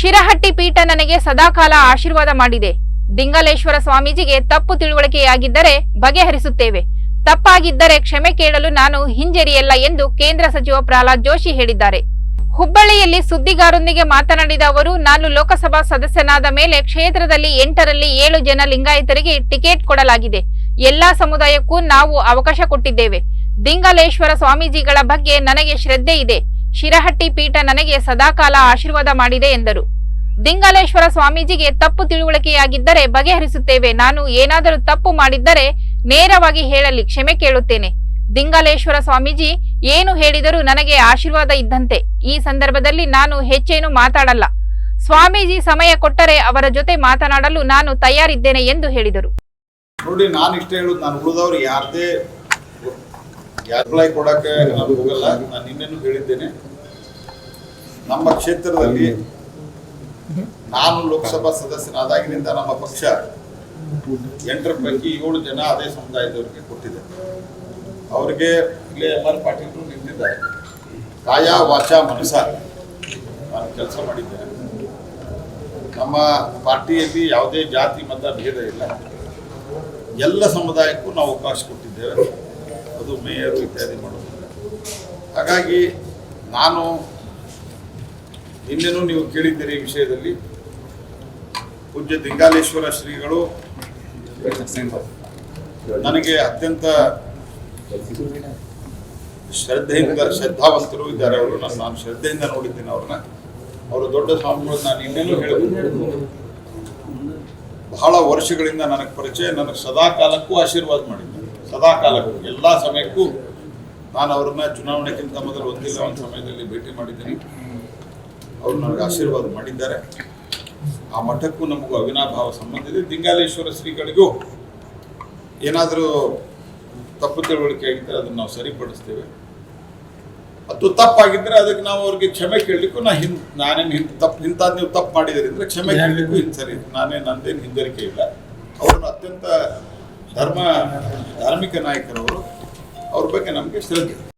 ಶಿರಹಟ್ಟಿ ಪೀಠ ನನಗೆ ಸದಾಕಾಲ ಆಶೀರ್ವಾದ ಮಾಡಿದೆ. ದಿಂಗಲೇಶ್ವರ ಸ್ವಾಮೀಜಿಗೆ ತಪ್ಪು ತಿಳುವಳಿಕೆಯಾಗಿದ್ದರೆ ಬಗೆಹರಿಸುತ್ತೇವೆ. ತಪ್ಪಾಗಿದ್ದರೆ ಕ್ಷಮೆ ಕೇಳಲು ನಾನು ಹಿಂಜರಿಯಲ್ಲ ಎಂದು ಕೇಂದ್ರ ಸಚಿವ ಪ್ರಹ್ಲಾದ್ ಜೋಶಿ ಹೇಳಿದ್ದಾರೆ. ಹುಬ್ಬಳ್ಳಿಯಲ್ಲಿ ಸುದ್ದಿಗಾರೊಂದಿಗೆ ಮಾತನಾಡಿದ ಅವರು, ನಾನು ಲೋಕಸಭಾ ಸದಸ್ಯನಾದ ಮೇಲೆ ಕ್ಷೇತ್ರದಲ್ಲಿ ಎಂಟರಲ್ಲಿ ಏಳು ಜನ ಲಿಂಗಾಯತರಿಗೆ ಟಿಕೆಟ್ ಕೊಡಲಾಗಿದೆ. ಎಲ್ಲಾ ಸಮುದಾಯಕ್ಕೂ ನಾವು ಅವಕಾಶ ಕೊಟ್ಟಿದ್ದೇವೆ. ದಿಂಗಲೇಶ್ವರ ಸ್ವಾಮೀಜಿಗಳ ಬಗ್ಗೆ ನನಗೆ ಶ್ರದ್ಧೆ ಇದೆ. ಶಿರಹಟ್ಟಿ ಪೀಠ ನನಗೆ ಸದಾಕಾಲ ಆಶೀರ್ವಾದ ಮಾಡಿದೆ ಎಂದರು. ದಿಂಗಲೇಶ್ವರ ಸ್ವಾಮೀಜಿಗೆ ತಪ್ಪು ತಿಳುವಳಿಕೆಯಾಗಿದ್ದರೆ ಬಗೆಹರಿಸುತ್ತೇವೆ. ನಾನು ಏನಾದರೂ ತಪ್ಪು ಮಾಡಿದ್ದರೆ ನೇರವಾಗಿ ಹೇಳಲಿ, ಕ್ಷಮೆ ಕೇಳುತ್ತೇನೆ. ದಿಂಗಲೇಶ್ವರ ಸ್ವಾಮೀಜಿ ಏನು ಹೇಳಿದರೂ ನನಗೆ ಆಶೀರ್ವಾದ ಇದ್ದಂತೆ. ಈ ಸಂದರ್ಭದಲ್ಲಿ ನಾನು ಹೆಚ್ಚೇನು ಮಾತಾಡಲ್ಲ. ಸ್ವಾಮೀಜಿ ಸಮಯ ಕೊಟ್ಟರೆ ಅವರ ಜೊತೆ ಮಾತನಾಡಲು ನಾನು ತಯಾರಿದ್ದೇನೆ ಎಂದು ಹೇಳಿದರು. ನೋಡಿ ನಾನು ಇಷ್ಟ ಹೇಳುದು, ನಾನು ಉಳಿದವರು ಯಾರದೇ ಅಪ್ಲೈ ಕೊಡಕ್ಕೆ ನಾನು ಹೋಗಲ್ಲ. ನಾನು ನಿನ್ನೆನೂ ಹೇಳಿದ್ದೇನೆ. ನಮ್ಮ ಕ್ಷೇತ್ರದಲ್ಲಿ ನಾನು ಲೋಕಸಭಾ ಸದಸ್ಯನಾದಾಗಿನಿಂದ ನಮ್ಮ ಪಕ್ಷ ಎಂಟರ ಪೈಕಿ ಏಳು ಜನ ಅದೇ ಸಮುದಾಯದವರಿಗೆ ಕೊಟ್ಟಿದೆ. ಅವರಿಗೆ ಇಲ್ಲೇ ಎಲ್ ಆರ್ ಪಾಟೀಲ್ರು ನಿಂತಿದ್ದಾರೆ. ಕಾಯ ವಾಚ ಮನಸ ನಾನು ಕೆಲಸ ಮಾಡಿದ್ದೇನೆ. ನಮ್ಮ ಪಾರ್ಟಿಯಲ್ಲಿ ಯಾವುದೇ ಜಾತಿ, ಮತ, ಭೇದ ಇಲ್ಲ. ಎಲ್ಲ ಸಮುದಾಯಕ್ಕೂ ನಾವು ಅವಕಾಶ ಕೊಟ್ಟಿದ್ದೇವೆ. ಅದು ಮೇಯರು ಇತ್ಯಾದಿ ಮಾಡೋದು. ಹಾಗಾಗಿ ನಾನು ನಿನ್ನೆನೂ ನೀವು ಕೇಳಿದ್ದೀರಿ ಈ ವಿಷಯದಲ್ಲಿ. ಪೂಜ್ಯ ದಿಂಗಾಲೇಶ್ವರ ಶ್ರೀಗಳು ನನಗೆ ಅತ್ಯಂತ ಶ್ರದ್ಧೆಯಿಂದ ಶ್ರದ್ಧಾವಂತರು ಇದ್ದಾರೆ ಅವರು. ನಾನು ನಾನು ಶ್ರದ್ಧೆಯಿಂದ ನೋಡಿದ್ದೀನಿ ಅವ್ರನ್ನ. ಅವರು ದೊಡ್ಡ ಸ್ವಾಮಿಗಳು ನಾನು ಇನ್ನೇನು ಹೇಳಬೇಕು ಬಹಳ ವರ್ಷಗಳಿಂದ ನನಗೆ ಪರಿಚಯ, ನನಗೆ ಸದಾ ಕಾಲಕ್ಕೂ ಆಶೀರ್ವಾದ ಮಾಡಿದ್ದಾರೆ ಸದಾ ಕಾಲಕ್ಕೂ ಎಲ್ಲ ಸಮಯಕ್ಕೂ ನಾನು ಅವ್ರನ್ನ ಚುನಾವಣೆಗಿಂತ ಮೊದಲು ಒಂದಿಲ್ಲ ಒಂದು ಸಮಯದಲ್ಲಿ ಭೇಟಿ ಮಾಡಿದ್ದೀನಿ. ಅವರು ನನಗೆ ಆಶೀರ್ವಾದ ಮಾಡಿದ್ದಾರೆ. ಆ ಮಠಕ್ಕೂ ನಮಗೂ ಅವಿನಾಭಾವ ಸಂಬಂಧ ಇದೆ. ದಿಂಗಾಲೇಶ್ವರ ಶ್ರೀಗಳಿಗೂ ಏನಾದರೂ ತಪ್ಪು ತಿಳುವಳಿಕೆ ಆಗಿದ್ದರೆ ಅದನ್ನು ನಾವು ಸರಿಪಡಿಸ್ತೇವೆ. ಅದು ತಪ್ಪಾಗಿದ್ದರೆ ಅದಕ್ಕೆ ನಾವು ಅವ್ರಿಗೆ ಕ್ಷಮೆ ಕೇಳಲಿಕ್ಕೂ ನಾ ಹಿಂದ್ ನಾನೇನು ಹಿಂದ್ ತಪ್ಪು ಇಂಥದ್ದು ನೀವು ತಪ್ಪು ಮಾಡಿದಿರಿ ಅಂದರೆ ಕ್ಷಮೆ ಕೇಳಲಿಕ್ಕೂ ಹಿಂದೆ ಸರಿ ನಾನೇ ನಂದೇನು ಹಿಂಜರಿಕೆ ಇಲ್ಲ. ಅವ್ರನ್ನ ಅತ್ಯಂತ ಧರ್ಮ ಧಾರ್ಮಿಕ ನಾಯಕರವರು ಅವ್ರ ಬಗ್ಗೆ ನಮಗೆ ಶ್ರದ್ಧೆ